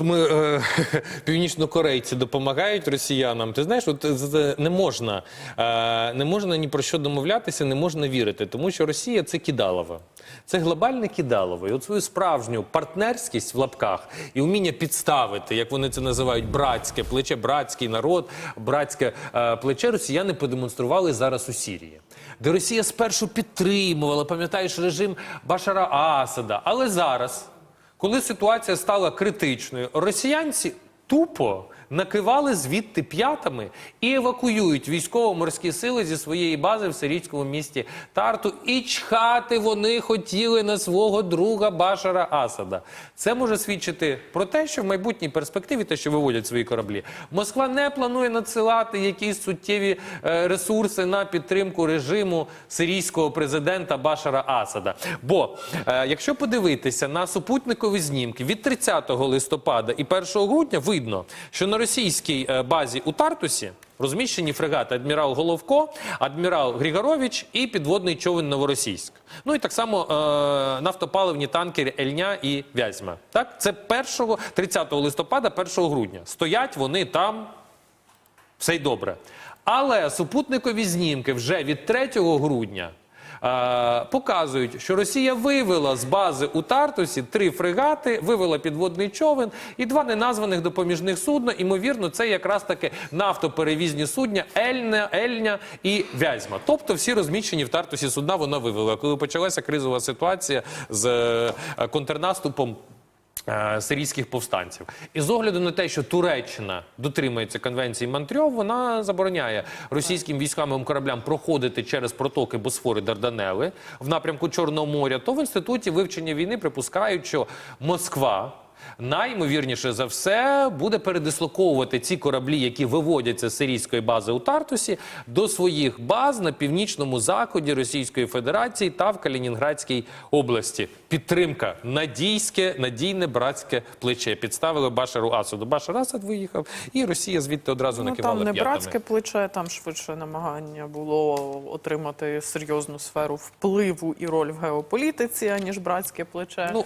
Ми е, північнокорейці допомагають росіянам. Ти знаєш, от не можна, е, не можна ні про що домовлятися, не можна вірити, тому що Росія це кидалово. Це глобальне кидалово. І от свою справжню партнерськість в лапках і вміння підставити, як вони це називають, братське плече, братський народ, братське е, плече росіяни продемонстрували зараз у Сірії. Де Росія спершу підтримувала, пам'ятаєш, режим Башара Асада, але зараз. Коли ситуація стала критичною, росіянці тупо накивали звідти п'ятами і евакуюють військово-морські сили зі своєї бази в сирійському місті Тарту. І чхати вони хотіли на свого друга Башара Асада. Це може свідчити про те, що в майбутній перспективі, те, що виводять свої кораблі, Москва не планує надсилати якісь суттєві е, ресурси на підтримку режиму сирійського президента Башара Асада. Бо е, якщо подивитися на супутникові знімки від 30 листопада і 1 грудня, видно, що на російській е, базі у Тартусі розміщені фрегати адмірал Головко, адмірал Григорович і підводний човен Новоросійськ. Ну і так само е, нафтопаливні танкери Ельня і Вязьма. Так, це 1, 30 листопада, 1 грудня. Стоять вони там все й добре. Але супутникові знімки вже від 3 грудня показують, що Росія вивела з бази у Тартусі три фрегати, вивела підводний човен і два неназваних допоміжних судна. Імовірно, це якраз таки нафтоперевізні судня Ельня, Ельня і Вязьма. Тобто всі розміщені в Тартусі судна вона вивела. Коли почалася кризова ситуація з е, контрнаступом е, сирійських повстанців. І з огляду на те, що Туреччина дотримується конвенції Монтрьов, вона забороняє російським військовим кораблям проходити через протоки Босфори Дарданели в напрямку Чорного моря, то в інституті вивчення війни припускають, що Москва. Найімовірніше за все буде передислоковувати ці кораблі, які виводяться з сирійської бази у Тартусі, до своїх баз на північному заході Російської Федерації та в Калінінградській області. Підтримка надійське, надійне братське плече. Підставили Башару Асаду. Башар Асад виїхав, і Росія звідти одразу Ну накивала там не п'ятами. братське плече, там швидше намагання було отримати серйозну сферу впливу і роль в геополітиці, аніж братське плече. Ну,